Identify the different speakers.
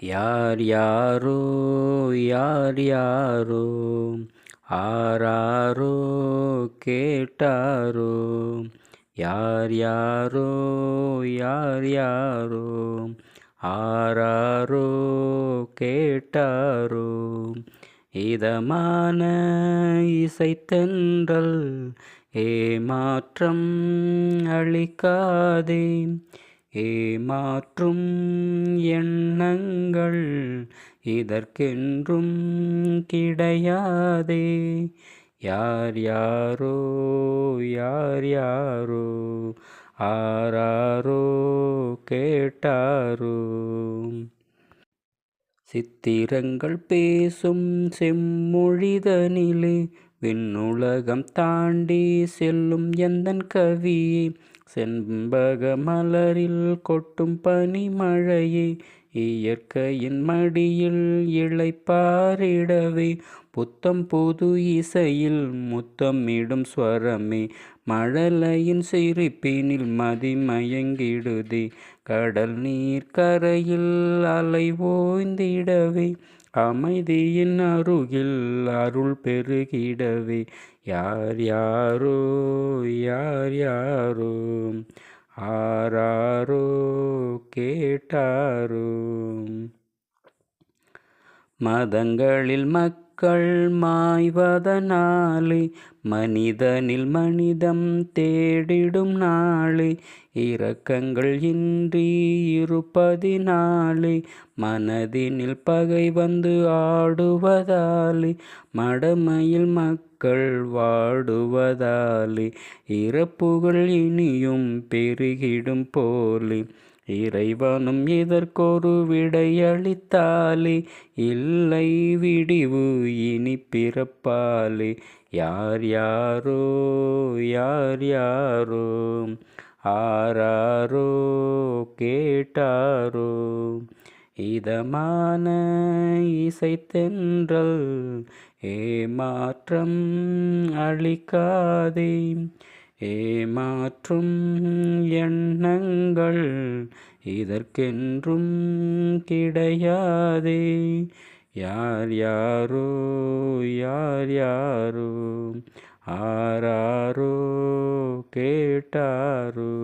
Speaker 1: யார் யாரோ யார் யாரோ ஆராரோ கேட்டாரோ யார் யாரோ யார் யாரோ ஆராரோ கேட்டாரோ. இதமான இசைத்தென்றல் ஏமாற்றம் அளிக்காதே. ஏமாற்றும் எண்ணங்கள் இதற்கென்றும் கிடையாதே. யார் யாரோ யார் யாரோ ஆராரோ கேட்டாரோ. சித்திரங்கள் பேசும் செம்மொழிதனிலே விண்ணுலகம் தாண்டி செல்லும் எந்தன் கவியே. செண்பக மலரில் கொட்டும் பனிமழையே இயற்கையின் மடியில் இழைப்பாரிடவே புத்தம் புது இசையில் முத்தமிடும் ஸ்வரமே மழலையின் சிரிப்பினில் மதிமயங்கிடுதே கடல் நீர் கரையில் அலை ஓய்ந்திடவே அமைதியின் அருகில் அருள் பெருகிடவே. யார் யாரோ யார் யாரோ ஆராரோ கேட்டாரோ. மதங்களில் மக்கள் மாய்வதனாலே மனிதனில் மனிதம் தேடிடும் நாளே இரக்கங்கள் இன்றி இருப்பதினாலே மனதினில் பகை வந்து ஆடுவதாலே மடமையில் மக்கள் வாடுவதாலே இறப்புகள் இனியும் பெருகிடும் போலே இறைவனும் இதற்கொரு விடையளித்தாலே இல்லை விடிவு இனி பிறப்பாலே. யார் யாரோ யார் யாரோ ஆராரோ கேட்டாரோ. இதமான இசைத்தென்றல் ஏமாற்றம் அளிக்காதே. ஏமாற்றும் எண்ணங்கள் இதற்கென்றும் கிடையாதே. யார் யாரோ யார் யாரோ ஆராரோ கேட்டாரோ